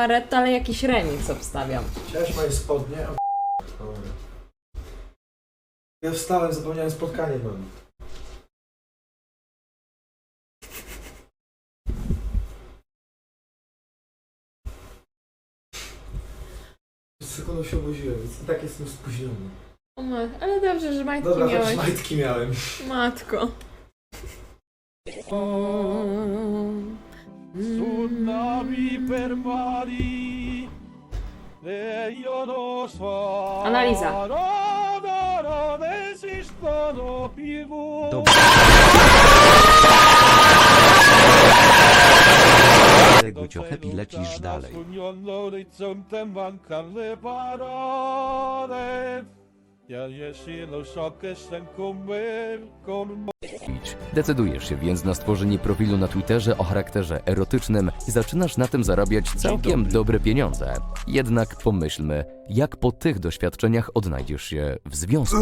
Baretta, ale jakiś remix obstawiam. Chciałeś moje spodnie? O, Dobra. Ja wstałem, zapomniałem spotkanie mam. Sekundą się obudziłem, więc i tak jestem spóźniony. O ma- ale dobrze, że majtki Dobra, miałeś. majtki miałem. Matko. Sul navi per mari e io non so Analiza. no, no, non esistono più Dobra. Ale Gucio happy lecisz dalej. Le parole Decydujesz się więc na stworzenie profilu na Twitterze o charakterze erotycznym i zaczynasz na tym zarabiać całkiem dobre pieniądze. Jednak pomyślmy, jak po tych doświadczeniach odnajdziesz się w związku.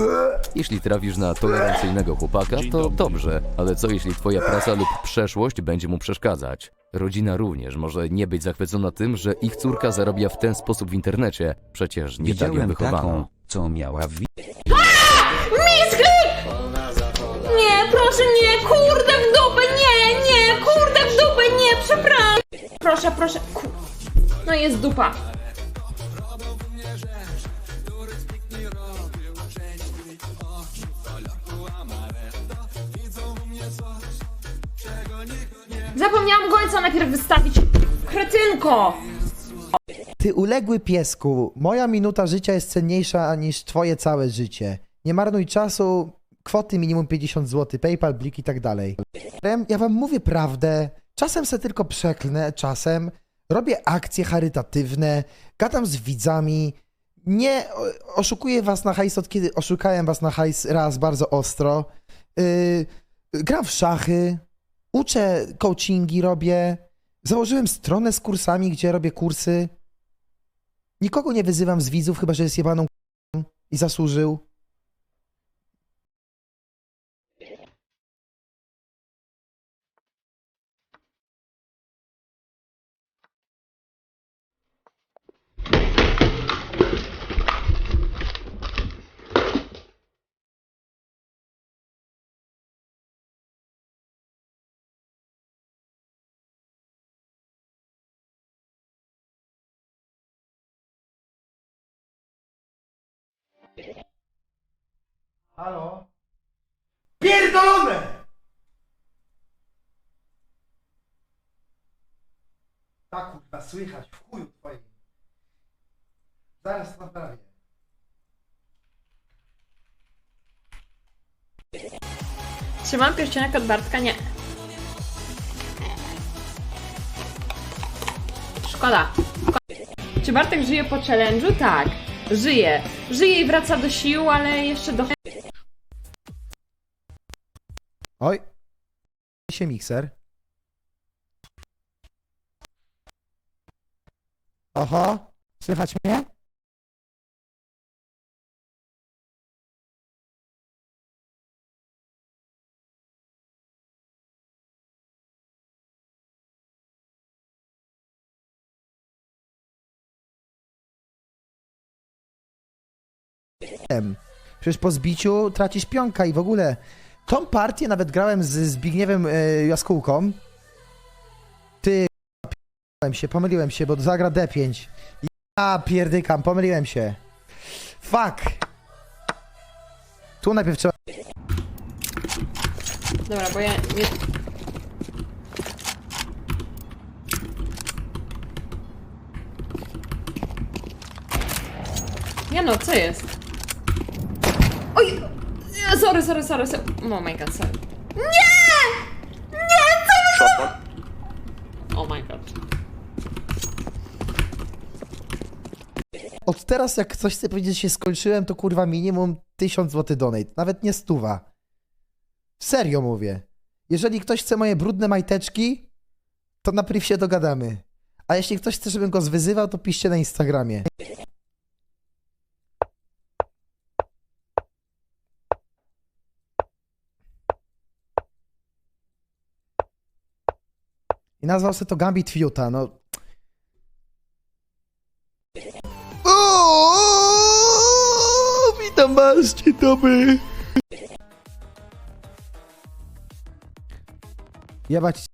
Jeśli trafisz na tolerancyjnego chłopaka, to dobrze, ale co jeśli twoja praca lub przeszłość będzie mu przeszkadzać? Rodzina również może nie być zachwycona tym, że ich córka zarabia w ten sposób w internecie. Przecież nie tak ją wychowano. Co miała wi- Nie, proszę nie, kurde w dupę, nie, nie, kurde w dupę, nie, przepraszam. Proszę, proszę. No jest dupa. Zapomniałam gońca najpierw wystawić. Kretynko! Ty uległy piesku, moja minuta życia jest cenniejsza niż twoje całe życie. Nie marnuj czasu, kwoty minimum 50 zł, PayPal, blik i tak dalej. Ja wam mówię prawdę, czasem se tylko przeklnę, czasem robię akcje charytatywne, gadam z widzami, nie oszukuję was na hajs od kiedy oszukałem was na hajs raz bardzo ostro. Yy, gram w szachy, uczę coachingi robię, założyłem stronę z kursami, gdzie robię kursy. Nikogo nie wyzywam z widzów, chyba że jest jebaną i zasłużył. Halo? Pierdolone! Tak kurwa, słychać w chuju twoim. Zaraz naprawię. Trzymam pierścionek od Bartka? Nie. Szkoda. Szkoda. Czy Bartek żyje po challenge'u? Tak. Żyje. Żyje i wraca do sił, ale jeszcze do... Oj. się mikser. Oho, słychać mnie? Przecież po zbiciu tracisz pionka i w ogóle. Tą partię nawet grałem z Zbigniewem e, Jaskółką. Ty, pomyliłem się, pomyliłem się, bo zagra D5. Ja pierdykam, pomyliłem się. Fuck. Tu najpierw trzeba... Dobra, bo ja nie... Nie no, co jest? Oj! Nie, Sorry, sorry, sorry, sorry. Oh my god, sorry. Nie! Nie, co wy Oh my god. Od teraz jak coś chcę powiedzieć, że się skończyłem, to kurwa minimum 1000 zł donate. Nawet nie stuwa. Serio mówię. Jeżeli ktoś chce moje brudne majteczki, to na priv się dogadamy. A jeśli ktoś chce, żebym go zwyzywał, to piszcie na Instagramie. I nazwał sobie to Gambit Fiuta, no. Uuu, witam was, dzień dobry. Jebać